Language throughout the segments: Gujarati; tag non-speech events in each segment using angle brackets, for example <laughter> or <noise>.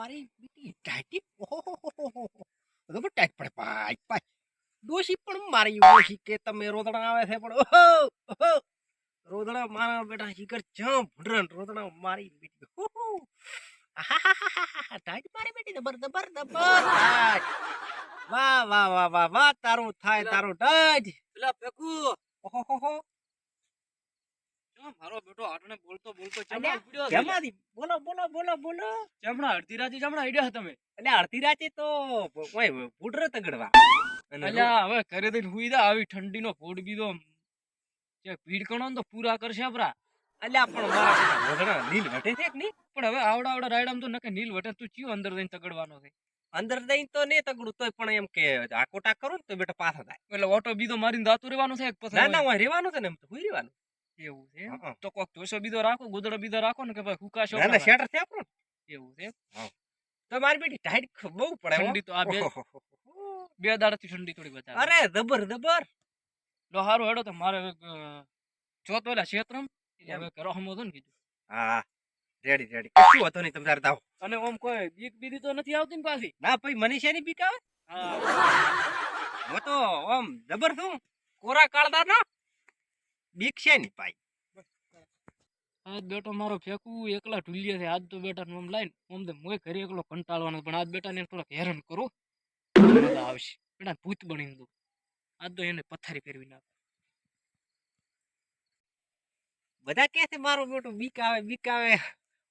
મારી બેટી ટાઈટી ઓહો ટાઈટ પડે પાય પાય ડોશી પણ મારી ઓશી કે તમે રોદણા આવે છે પણ ઓહો ઓહો. રોદણા મારા બેટા શિખર જમ ભડરન રોદણા મારી બેટી. ઓહો. ટાઈટ મારી બેટી દબર દબર દબર. વાહ વાહ વાહ વાહ વાહ. તારું થાય તારું ટાઈટ. પેલા પેકુ ઓહો ચમ મારો બેટો આટણે બોલતો બોલતો અલ્યા, ચમડા પીડ્યો છે. કેમાંથી? બોલો બોલો બોલો બોલો. ચમડા અડધી રાતે ચમડા આઈડિયા તમે. એટલે અડધી રાતે તો કોઈ ફૂડરે તગડવા. અલ્યા હવે ઘરે થઈને હુઈ જા આવી ઠંડીનો ફૂડ બીધો જે પીડ તો પૂરા કરશે આપડા. અલ્યા પણ મારા બેટા રોદણા વટે છે કે નહીં? પણ હવે આવડા આવડા રાયડામ તો નકે નીલ વટે તું ચિયો અંદર જઈને તગડવાનો છે? અંદર દઈ તો નહીં તગડું તોય પણ એમ કે આકોટા કરું ને તો બેટા પાછા થાય. એટલે ઓટો બીજો મારીને દાતું રહેવાનું છે ના ના હું રહેવાનું છે ને એમ તો હુઈ રહેવાનું. એવું છે તો કોક ચોસો બીજો રાખો ગુદડો બીજો રાખો ને કે ભાઈ હુકાશો ના ના શેટર છે આપણો. એવું છે તો મારી બેટી ટાઈટ બહુ પડે ઠંડી તો આ બે. બે દાડાથી ઠંડી થોડી બતાવે અરે જબર જબર. લો હારું હેડો તો મારે જોતો એટલે ક્ષેત્રમ હવે કરો હમો હતો ને કીધું. હા રેડી રેડી. કશું હતો નહીં તમારે દાવ અને ઓમ કોઈ બીક બીધી તો નથી આવતી ને પાછી? ના ભાઈ મનીષાની બીક આવે? હા. તો ઓમ જબર તું કોરા કાળદાર ના બીક છે ને ભાઈ આજ બેટો મારો ફેંકવું એકલા ઢુલ્યા છે. આજ તો બેટા આમ લાઈન, આમ તો મોય ઘરે એકલો કંટાળવાનો પણ આજ બેટા ને થોડોક હેરાન કરો. આવશે. બેટા ભૂત બની દઉં. આજ તો એને પથારી ફેરવી નાખો. બધા કહે છે મારો બેટો બીક આવે બીક આવે.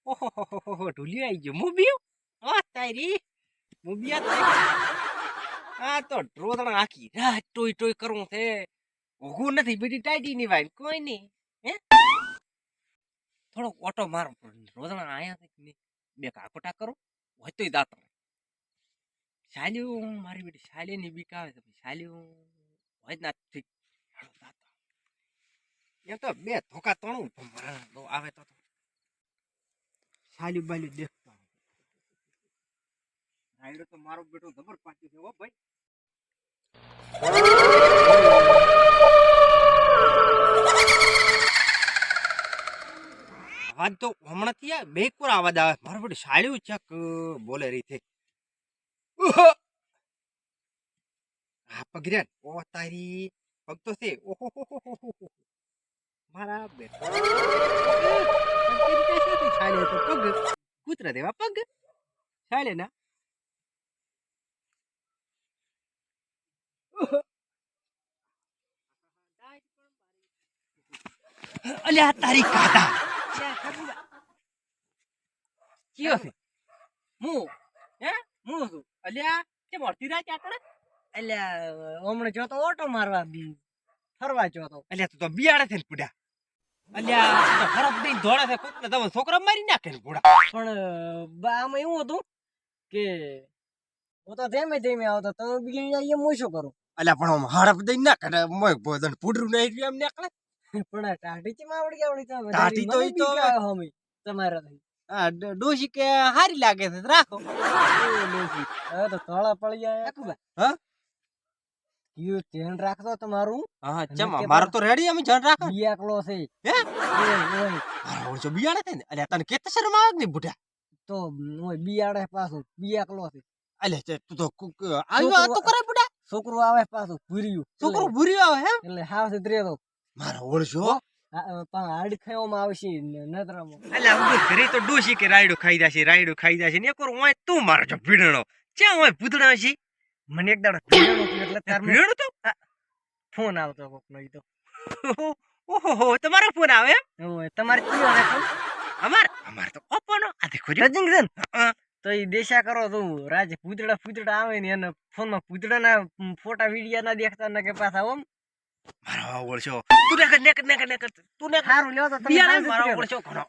ઓહો ઢુલ્યો આવી ગયો. મુબિયો આ તારી મુબિયા તારી આ તો ડ્રોદણા આખી રાત ટોય ટોય કરવું છે. ઊભું નથી બેટી ટાઈટી ની ભાઈ કોઈ નહીં, હે? થોડો ઓટો મારો રોદણા આયા બે કાકોટા કરો, હોય તોય દાંત શાલ્યું મારી બેટી શાલ્યની બીક આવે છે શાલ્યું હોય જ ના, ઠીક. એ તો બે ધોકા તણું તો આવે તો સાલ્યું બાલ્યું દેખતો રાયડો તો મારો બેટો જબર પાક્યો છે, હો ભાઈ. અવાજ તો હમણાં થી બે કોર અવાજ આવે. મારું બધું સાલ્યું ચક, બોલે છે. આ પગર્યા ઓ તારી પગ તો છે. ઓહો. મારા બેટા. કૂતરા દેવા પગ. છાલે ના. અલ્યા તારી કાતા હું? હે હું અલ્યા રાત આટલે એટલે હમણાં જોતો ઓટો મારવા બી ફરવા જોતો. અલ્યા તું તો બિયાડે છે પુડા અલ્યા તું હરફ દઈને દોડે છે કોક તમે છોકરા મારી નાખે ને પુડા પણ આમાં એવું હતું કે હું તો ધીમે ધીમે આવતો તમે બી અહીંયા હું શું કરું? અલ્યા, પણ હરફ દઈને ના કરે મોય ભોજન પુડરું નહીં એમ નીકળે. પણ ટાટી ચી આવડી આવડી? તમે ટાટી તો ઈ તો હમી તમારા થી. આ ડોશી કે હારી લાગે છે રાખો. ડોશી હવે તો તળા પડી જાય હા? યુ ધ્યાન રાખતો તમારું. હા ચમ મારો તો રેડી અમે જણ રાખો. બિયાકલો છે. હે? ઓય, ઓય. જો બિયાડે છે ને અલ્યા તને કેત શરમ આવે ને બુઢા? તો ઓય બિયાડે પાછું બિયાકલો છે. અલે તે તું આવ્યો તો કરે બુઢા? છોકરું આવે પાછું ભૂર્યું. છોકરો ભૂર્યું આવે હે એટલે હા છે તો. મારો ઓળજો પણ હાડખાયોમાં આવશે નજરામાં અલ્યા હું ઘરે તો ડોશી કે રાયડું ખાઈ જાશે રાયડું ખાઈ જાશે ને એક ઓય તું મારો જો ભીડણો. ક્યાં ઓય ભૂતડા છે મને એક દાડો એટલે તાર ભીડણો તો? ફોન આવતો કોકનો ઈ તો. ઓહો હો તમારો ફોન આવે એમ? તમારે કયો રે ફોન? અમાર? અમાર તો ઓપોનો આ દેખો જો. રજિંગ છે ને? હા. તો એ દેશા કરો તું. રાજ પૂતળા પૂતળા આવે ને એને ફોનમાં પૂતળાના ફોટા વિડિયા ના દેખતા ને કે પાછા ઓમ. મારો ઓળજો તું ને ને ને ને તું ને હારું લ્યો તો તમે મારો. ઓળજો ઘણો.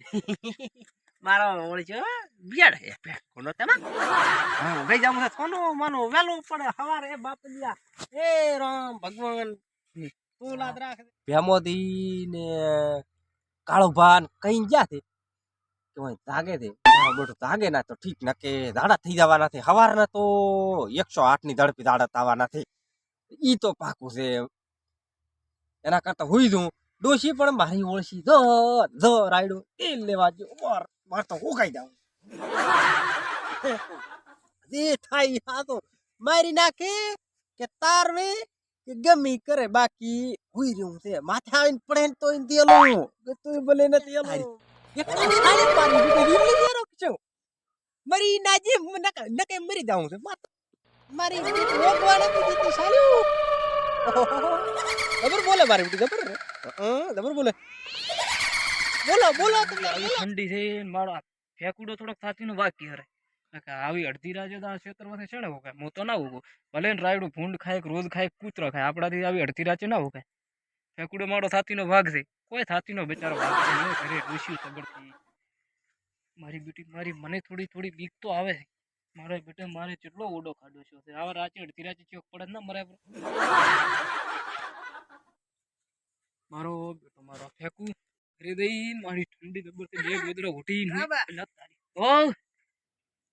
<laughs> મારો ઓળજો બિયાડ હે પે કોનો તમા હા. ગઈ જામ કોનો માનો વેલો પડે હવારે એ બાપ દિયા એ રામ ભગવાન. તું લાદ રાખ. ભેમોદી ને કાળો ભાન કઈ ગયા છે કે ઓય જાગે છે મારો જાગે ના તો ઠીક ના કે દાડા થઈ જવાના છે. હવારના તો એકસો આઠની ઝડપી દાડા તાવાના છે. ઈ તો પાકું છે. એના કરતા હુઈ દઉં ડોશી પણ મારી ઓળશી. જ જ રાયડો. એ લેવા જો બર માર તો ઉગાઈ દઉં જે થાય આ તો. મારી નાખે કે તારવે કે ગમી કરે. બાકી હોઈ રહ્યું છે. માથે આવીને પડે ને તો એને તેલું કે તું ભલે ને છું. મરી ના જે નકે મરી જાઉં છે. મારી દીધી સાલું. જબર બોલે મારી બેટી જબર જબર બોલે બોલો બોલો તમે ઠંડી છે મારો ફેકુડો થોડોક થાતીનો વાકી હરે. આવી અડધી રાજ્ય તો આ ક્ષેત્રમાંથી ને ઉગાય હું તો ના ઉગું. ભલે ને રાયડું ભૂંડ ખાય રોજ ખાય કૂતરો ખાય, આપણાથી આવી અડધી રાજ્ય ના ઉગાય ફેકુડો મારો થાતીનો ભાગ છે. કોઈ થાતીનો બેચારો ભાગ છે ઘરે ડૂસ્યું તગડતી મારી બ્યુટી મારી મને થોડી થોડી બીક તો આવે છે. મારો બેટે મારે કેટલો ઓડો ખાડો છે આવા રાચે અડધી રાચે ચોક પડે જ ના મરે મારો બેટો મારો ફેંકું. હૃદય મારી ઠંડી જબરથી બે ગોદડા ઉઠી હા બા. ઓ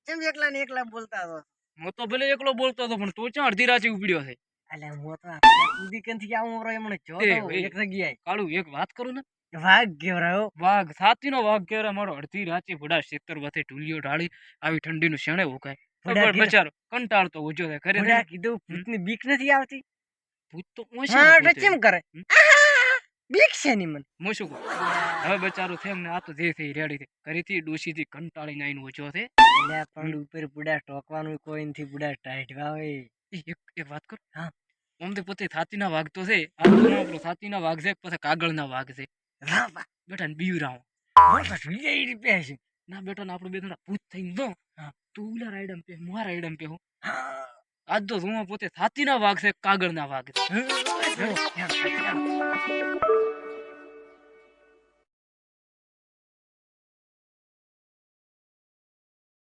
કેમ એકલા ને એકલા બોલતા હતો હું તો ભલે એકલો બોલતો હતો પણ તું ક્યાં અડધી રાચે ઉપડ્યો છે. અલે હું તો કુદી કંથી આવું? રો એમણે જો એ તો ભાઈ. એક જગ્યાએ. કાળું એક વાત કરું ને? વાઘ ગેવરાયો વાઘ સાતીનો વાઘ કેવરા મારો. અડધી રાચી ભડા શેતર વાથે ઢૂલિયો ઢાળી આવી ઠંડીનું શેણે ઉકાય બચારો કંટાળતો ઉજો થાય ખરે ભૂડા કીધું ભૂતની બીક નથી આવતી? ભૂત તો ઓછી કેમ કરે? બીક છે ની મને. હું શું કહું? હવે બચારો થેમ ને આ તો જે થઈ રેડી છે. ઘરેથી ડોશીથી કંટાળીને આઈને ઉજો થે એટલે પણ ઉપર બુડા ટોકવાનું કોઈ નથી બુડા ટાઈટ વાવે એક વાત કર? હા. આમ તો પોતે છાતીના વાઘ તો છે. આ તો ના આપણો છાતીના વાઘ છે પછી કાગળના વાઘ છે? વાહ વાહ બેટા ને છે ના બેટા ને આપણે બે થોડા ભૂત થઈને દો. તું ઉલા રાઈડમ પે મારા રાઈડમ પે હું. આજ તો હું પોતે છાતીના વાઘ છે કાગળના વાઘ છે હમ. હેડ, હેડ, હેડ.